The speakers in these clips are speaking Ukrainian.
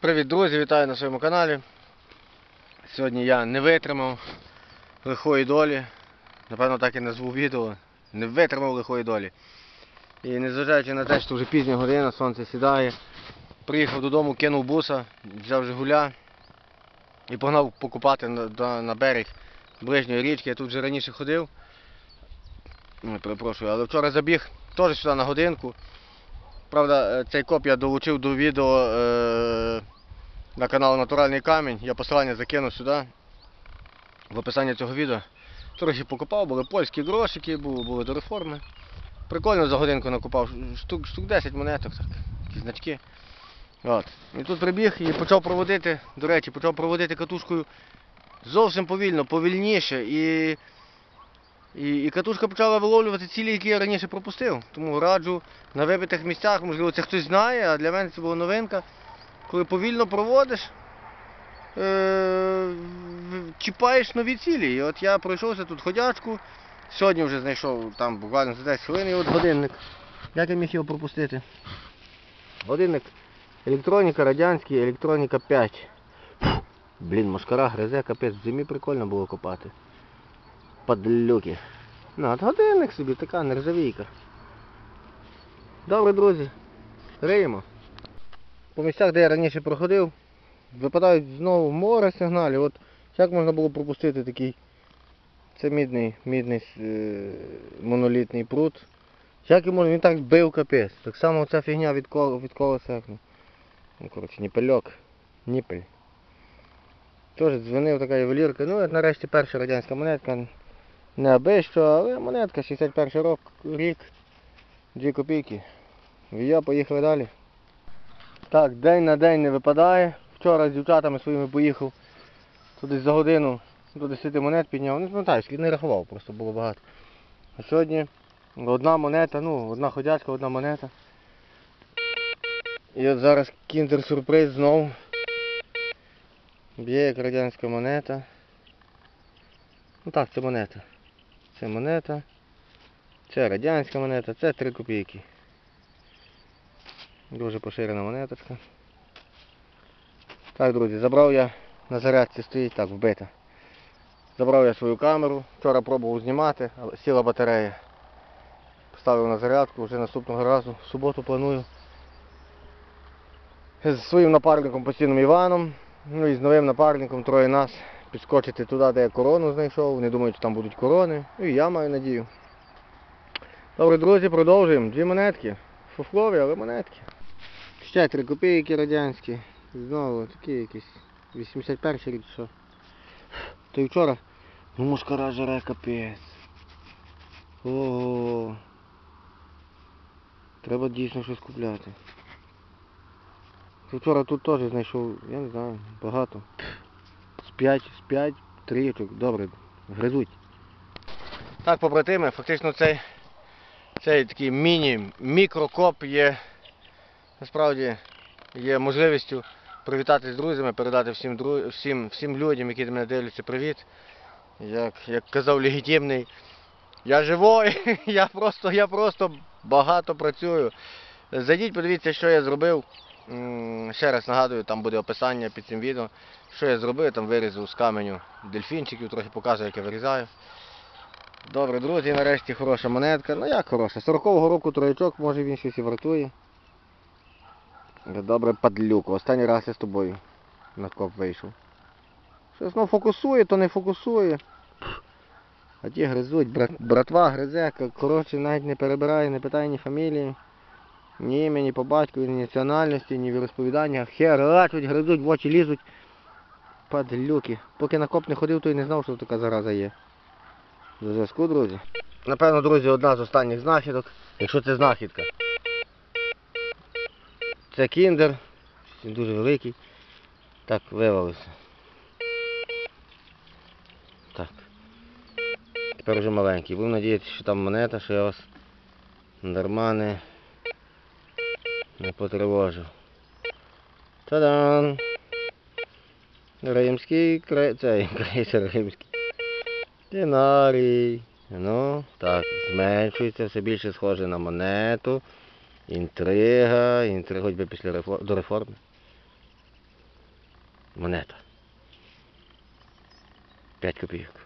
Привіт, друзі, вітаю на своєму каналі. Сьогодні я не витримав лихої долі. Напевно, так і назву відео. Не витримав лихої долі. І незважаючи на те, що вже пізня година, сонце сідає. Приїхав додому, кинув буса, взяв Жигуля і погнав покупати на, на, берег ближньої річки. Я тут вже раніше ходив. Перепрошую, але вчора забіг теж сюди на годинку. Правда, е, цей коп я долучив до відео е, на канал Натуральний камінь. Я посилання закину сюди в описанні цього відео. Трохи покупав, були польські грошики, були, були до реформи. Прикольно за годинку накупав, штук, штук 10 монеток, так, такі значки. От. І тут прибіг і почав проводити, до речі, почав проводити катушкою зовсім повільно, повільніше. І, і, і катушка почала виловлювати цілі, які я раніше пропустив. Тому раджу на вибитих місцях, можливо, це хтось знає, а для мене це була новинка. Коли повільно проводиш, е- чіпаєш нові цілі. І от я пройшовся тут ходячку. Сьогодні вже знайшов там буквально за 10 хвилин і от годинник. Як я міг його пропустити? Годинник. Електроніка радянський, електроніка 5. Блін, машкара гризе, капець, в зимі прикольно було копати. Падлюки. Ну, от годинник собі, така нержавійка. Добре, друзі. Риємо. По місцях, де я раніше проходив, випадають знову море сигналів. От як можна було пропустити такий. Це мідний, мідний е, монолітний пруд. Як йому він так бив капець. Так само ця фігня від коло, від колеса. Ну, коротше, ніпельок. Ніпель. Теж дзвонив така ювелірка. Ну, от нарешті перша радянська монетка. Не аби що, але монетка 61 рок, рік. 2 копійки. Я поїхали далі. Так, день на день не випадає. Вчора з дівчатами своїми поїхав. Туди за годину до 10 монет підняв. Не пам'ятаю, скільки не рахував, просто було багато. А сьогодні одна монета, ну, одна ходячка, одна монета. І от зараз кіндер-сюрприз знову. Б'є як радянська монета. Ну так, це монета. Це монета. Це радянська монета, це 3 копійки. Дуже поширена монеточка. Так, друзі, забрав я на зарядці стоїть так вбита. Забрав я свою камеру, вчора пробував знімати, але сіла батарея. Поставив на зарядку, вже наступного разу, в суботу планую. З своїм напарником постійним Іваном, ну і з новим напарником троє нас підскочити туди, де я корону знайшов. Вони думають, що там будуть корони. Ну і я маю надію. Добре, друзі, продовжуємо. Дві монетки. Фуфлові, але монетки. Ще три копійки радянські. Знову такі якісь. 81 рік що. То й вчора. Ну мушкара жере капець. Ого. Треба дійсно щось купляти. Вчора тут теж знайшов, я не знаю, багато. З 5, з 5 трійочок, добре, гризуть. Так, побратими, фактично цей, цей такий міні-мікрокоп є насправді є можливістю привітати з друзями, передати всім, всім, всім людям, які до мене дивляться, привіт. Як, як казав легітимний, я живой, я просто, я просто багато працюю. Зайдіть, подивіться, що я зробив. Ще раз нагадую, там буде описання під цим відео. Що я зробив, там вирізав з каменю дельфінчиків, трохи показую, як я вирізаю. Добре, друзі, нарешті хороша монетка. Ну як хороша? 40-го року троячок, може він щось і вартує. Добре, падлюк. Останній раз я з тобою на коп вийшов. Щось ну фокусує, то не фокусує. А ті гризуть, брат, братва гризе, коротше, навіть не перебирає, не питає ні фамілії, ні ім'я, ні по батькові, ні національності, ні віросповідання. Херачуть, гризуть, в очі лізуть. Падлюки. Поки на коп не ходив, то й не знав, що така зараза є. До зв'язку, друзі. Напевно, друзі, одна з останніх знахідок, якщо це знахідка. Це кіндер, він дуже великий. Так, вивалився. Так. Тепер вже маленький. Будемо надіятися, що там монета, що я вас дарма не, не потривожив. Та-дам! Римський кре... цей крейсер римський. Динарій. Ну, так, зменшується, все більше схоже на монету. Інтрига, інтрига хоч би після реформ... до реформи. монета. 5 копійок.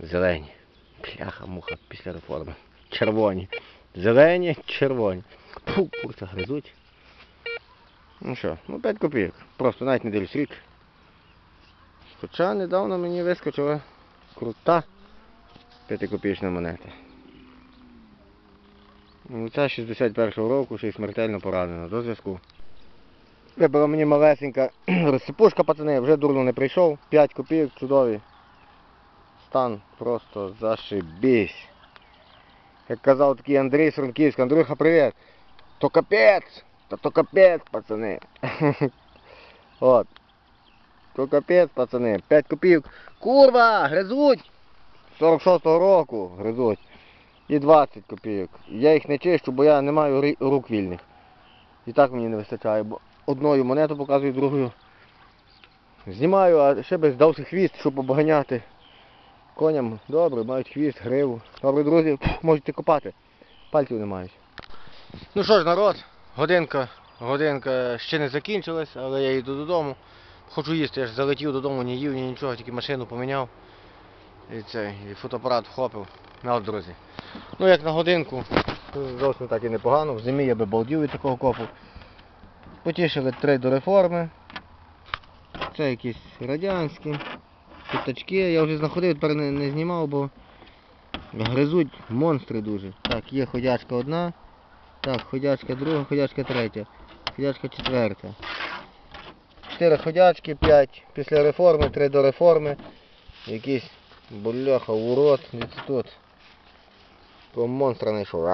Зелені. Пляха, муха після реформи. Червоні. Зелені, червоні. Фу, курця гризуть. Ну що, ну 5 копійок. Просто навіть не дивлюсь рік. Хоча недавно мені вискочила крута 5-копійчна монета. Ну, Ця 61-го року ще й смертельно поранена. До зв'язку. Вибила мені малесенька розсипушка, пацани, вже дурно не прийшов. 5 копійок, чудовий. Стан просто зашибісь. Як казав такий Андрій з Франківська, Андрюха, привіт. То капець! Та то капець, пацани. От. То капець, пацани. 5 копійок. Курва! Гризуть! 46-го року гризуть. І 20 копійок. Я їх не чищу, бо я не маю рук вільних. І так мені не вистачає, бо одною монету показую, другою. Знімаю, а ще би здався хвіст, щоб обганяти. Коням добре, мають хвіст, гриву. Добре, друзі, можете копати. Пальців не мають. Ну що ж, народ, годинка, годинка ще не закінчилась, але я йду додому. Хочу їсти, я ж залетів додому, не їв, ні нічого, тільки машину поміняв. І цей, і фотоапарат вхопив. На от, друзі. Ну як на годинку, зовсім так і непогано. В зимі я би балдів від такого копу. Потішили три до реформи. Це якісь радянські. П'ятачки. Я вже знаходив, тепер не, не знімав, бо гризуть монстри дуже. Так, є ходячка одна. Так, ходячка друга, ходячка третя. Ходячка четверта. Чотири ходячки, п'ять після реформи, три до реформи. Якийсь бляха, урод, десь тут. То монстра знайшов.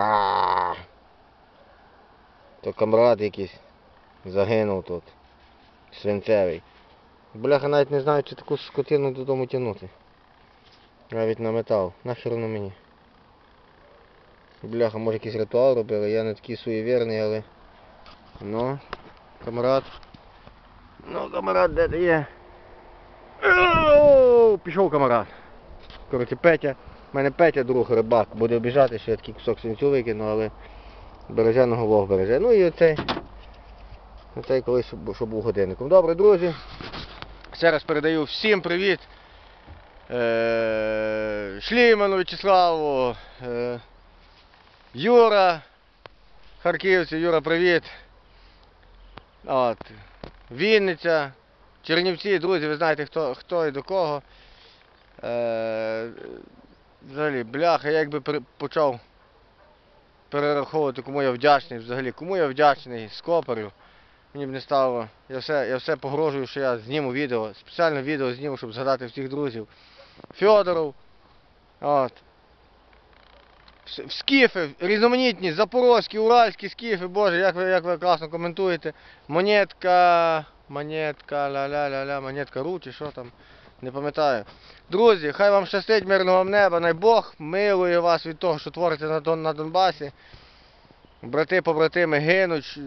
То камрад якийсь загинув тут. Свинцевий. Бляха навіть не знаю, чи таку скотину додому тягнути. Навіть на метал. Нахер воно мені. Бляха, може якийсь ритуал робили, я не такий суєвірний, але... Ну, камрад. Ну, камрад, де ти є? Пішов камрад. Коротше, Петя. У мене Петя друг рибак, буде обіжати, що я такий кусок свинцю викину, але береженого Бог береже. Ну і оцей. Оцей колись, що був- годинником. Добре, друзі. Ще раз передаю всім привіт. Е, Шліману Вячеславу, е, Юра, Харківці, Юра, привіт. От. Вінниця, Чернівці, друзі, ви знаєте хто, хто і до кого. Е, взагалі, бляха, я якби почав перераховувати, кому я вдячний взагалі, кому я вдячний з коперів. Мені б не стало. Я все, я все погрожую, що я зніму відео. Спеціальне відео зніму, щоб згадати всіх друзів. Фьодоров. От. Скіфи, різноманітні, запорозькі, уральські скіфи, боже, як ви, як ви класно коментуєте. Монетка, монетка, ля-ля-ля-ля, монетка ру чи що там, не пам'ятаю. Друзі, хай вам щастить, мирного вам неба, най Бог милує вас від того, що твориться на, на Донбасі. Брати, побратими гинуть,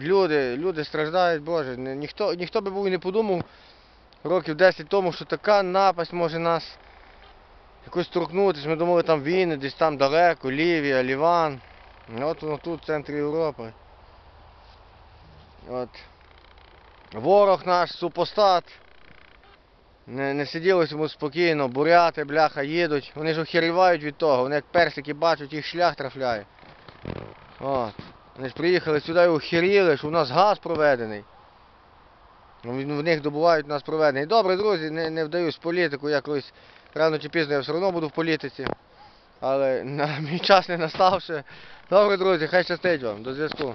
люди, люди страждають, боже, ні- ніхто, ніхто би був і не подумав років 10 тому, що така напасть може нас якось торкнутися. Ми думали там війни, десь там далеко, Лівія, Ліван. Ну, От воно тут, в центрі Європи. От. Ворог наш, супостат. Не, не сиділось йому спокійно, буряти, бляха, їдуть. Вони ж охерівають від того, вони як персики бачать, їх шлях трафляє. От. Вони ж приїхали сюди і охеріли, що у нас газ проведений. Ну, В них добувають у нас проведений. Добре, друзі, не, не вдаюсь в політику, я колись рано чи пізно я все одно буду в політиці. Але на мій час не настав ще. Добре, друзі, хай щастить вам. До зв'язку.